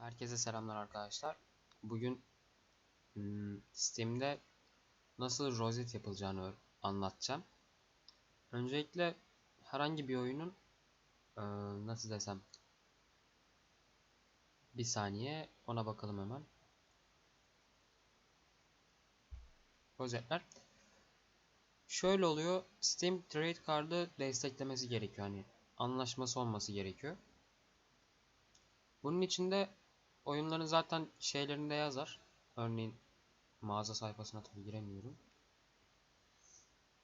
Herkese selamlar arkadaşlar. Bugün hmm, Steam'de nasıl rozet yapılacağını anlatacağım. Öncelikle herhangi bir oyunun eee, nasıl desem bir saniye ona bakalım hemen. Rozetler. Şöyle oluyor. Steam Trade Card'ı desteklemesi gerekiyor. Hani anlaşması olması gerekiyor. Bunun içinde oyunların zaten şeylerinde yazar. Örneğin mağaza sayfasına tabii giremiyorum.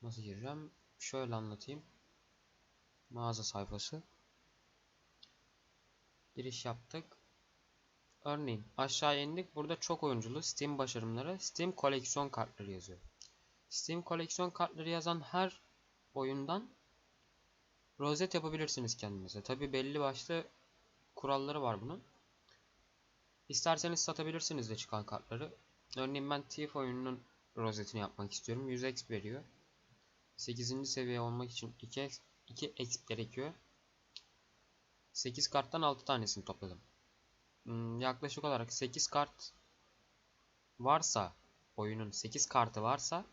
Nasıl gireceğim? Şöyle anlatayım. Mağaza sayfası. Giriş yaptık. Örneğin aşağı indik. Burada çok oyunculu Steam başarımları, Steam koleksiyon kartları yazıyor. Steam koleksiyon kartları yazan her oyundan rozet yapabilirsiniz kendinize. Tabii belli başlı kuralları var bunun. İsterseniz satabilirsiniz de çıkan kartları. Örneğin ben Thief oyununun rozetini yapmak istiyorum. 100 exp veriyor. 8. seviye olmak için 2 exp, 2 exp gerekiyor. 8 karttan 6 tanesini topladım. Hmm, yaklaşık olarak 8 kart varsa oyunun 8 kartı varsa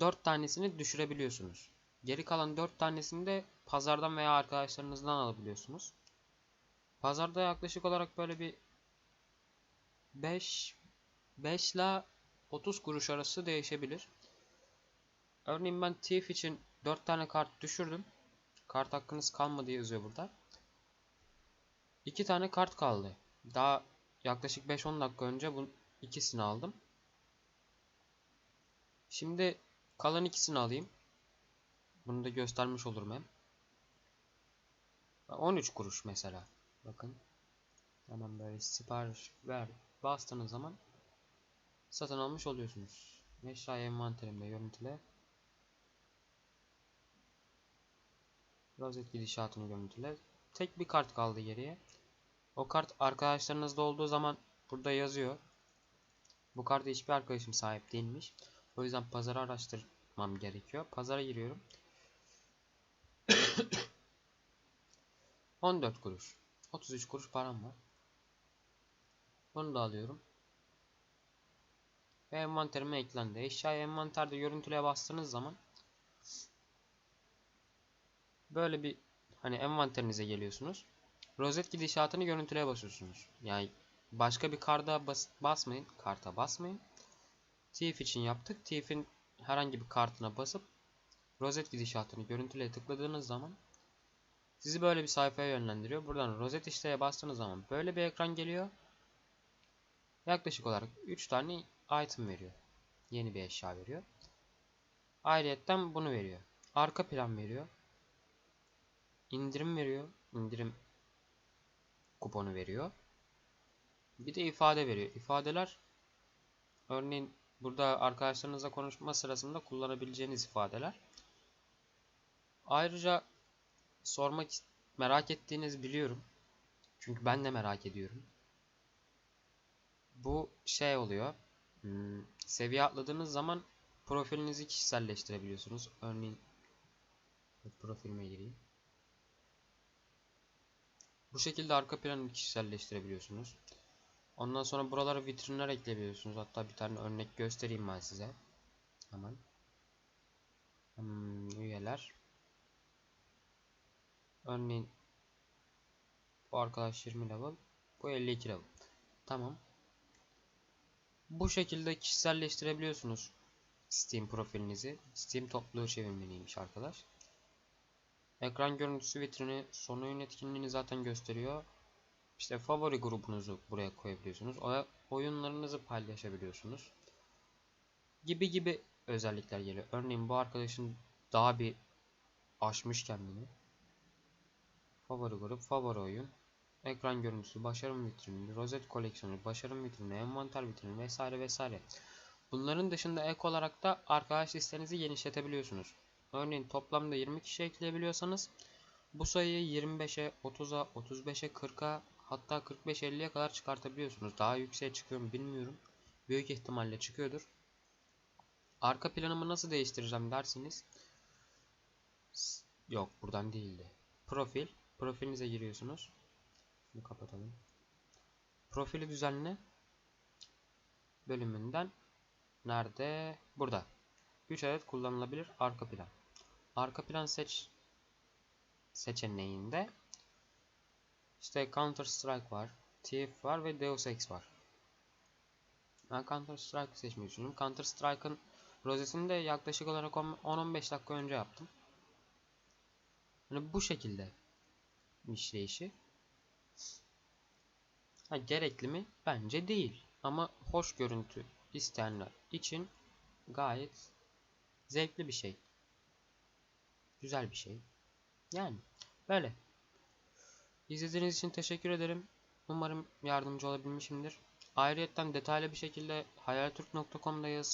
4 tanesini düşürebiliyorsunuz. Geri kalan 4 tanesini de pazardan veya arkadaşlarınızdan alabiliyorsunuz. Pazarda yaklaşık olarak böyle bir 5 5 ile 30 kuruş arası değişebilir. Örneğin ben Thief için 4 tane kart düşürdüm. Kart hakkınız kalmadı yazıyor burada. 2 tane kart kaldı. Daha yaklaşık 5-10 dakika önce bu ikisini aldım. Şimdi kalan ikisini alayım. Bunu da göstermiş olurum hem. 13 kuruş mesela. Bakın. Hemen böyle sipariş ver bastığınız zaman satın almış oluyorsunuz. Eşya envanterimde görüntüle. Rozet gidişatını görüntüle. Tek bir kart kaldı geriye. O kart arkadaşlarınızda olduğu zaman burada yazıyor. Bu kartı hiçbir arkadaşım sahip değilmiş. O yüzden pazarı araştırmam gerekiyor. Pazara giriyorum. 14 kuruş. 33 kuruş param var. Bunu da alıyorum. Ve envanterime eklendi. Eşyayı envanterde görüntüleye bastığınız zaman böyle bir hani envanterinize geliyorsunuz. Rozet gidişatını görüntüleye basıyorsunuz. Yani başka bir karda bas basmayın. Karta basmayın. Thief için yaptık. Thief'in herhangi bir kartına basıp rozet gidişatını görüntüleye tıkladığınız zaman sizi böyle bir sayfaya yönlendiriyor. Buradan rozet işleye bastığınız zaman böyle bir ekran geliyor. Yaklaşık olarak 3 tane item veriyor. Yeni bir eşya veriyor. Ayrıyetten bunu veriyor. Arka plan veriyor. İndirim veriyor. İndirim kuponu veriyor. Bir de ifade veriyor. İfadeler örneğin burada arkadaşlarınızla konuşma sırasında kullanabileceğiniz ifadeler. Ayrıca sormak merak ettiğiniz biliyorum. Çünkü ben de merak ediyorum. Bu şey oluyor. Hmm, seviye atladığınız zaman profilinizi kişiselleştirebiliyorsunuz. Örneğin profilime gireyim. Bu şekilde arka planı kişiselleştirebiliyorsunuz. Ondan sonra buralara vitrinler ekleyebiliyorsunuz. Hatta bir tane örnek göstereyim ben size. Hemen. Hmm, üyeler. Örneğin bu arkadaş 20 level. Bu 52 level. Tamam. Bu şekilde kişiselleştirebiliyorsunuz Steam profilinizi. Steam topluluğu çevirmeniymiş arkadaş. Ekran görüntüsü vitrini son oyun etkinliğini zaten gösteriyor. İşte favori grubunuzu buraya koyabiliyorsunuz. Oyunlarınızı paylaşabiliyorsunuz. Gibi gibi özellikler geliyor. Örneğin bu arkadaşın daha bir aşmış kendini. Favori grup, favori oyun, ekran görüntüsü, başarım vitrini, rozet koleksiyonu, başarım vitrini, envanter vitrini vesaire vesaire. Bunların dışında ek olarak da arkadaş listenizi genişletebiliyorsunuz. Örneğin toplamda 20 kişi ekleyebiliyorsanız bu sayıyı 25'e, 30'a, 35'e, 40'a hatta 45-50'ye kadar çıkartabiliyorsunuz. Daha yükseğe çıkıyor mu bilmiyorum. Büyük ihtimalle çıkıyordur. Arka planımı nasıl değiştireceğim dersiniz. Yok buradan değildi. Profil. Profilinize giriyorsunuz. Şunu kapatalım. Profili düzenle bölümünden nerede? Burada. 3 adet kullanılabilir arka plan. Arka plan seç seçeneğinde işte Counter Strike var, TF var ve Deus Ex var. Ben Counter Strike seçmeyi düşünüyorum. Counter Strike'ın rozetini de yaklaşık olarak 10-15 dakika önce yaptım. Yani bu şekilde işleyişi. Ha, gerekli mi? Bence değil. Ama hoş görüntü isteyenler için gayet zevkli bir şey. Güzel bir şey. Yani böyle. İzlediğiniz için teşekkür ederim. Umarım yardımcı olabilmişimdir. Ayrıyeten detaylı bir şekilde hayaltürk.com'da yazı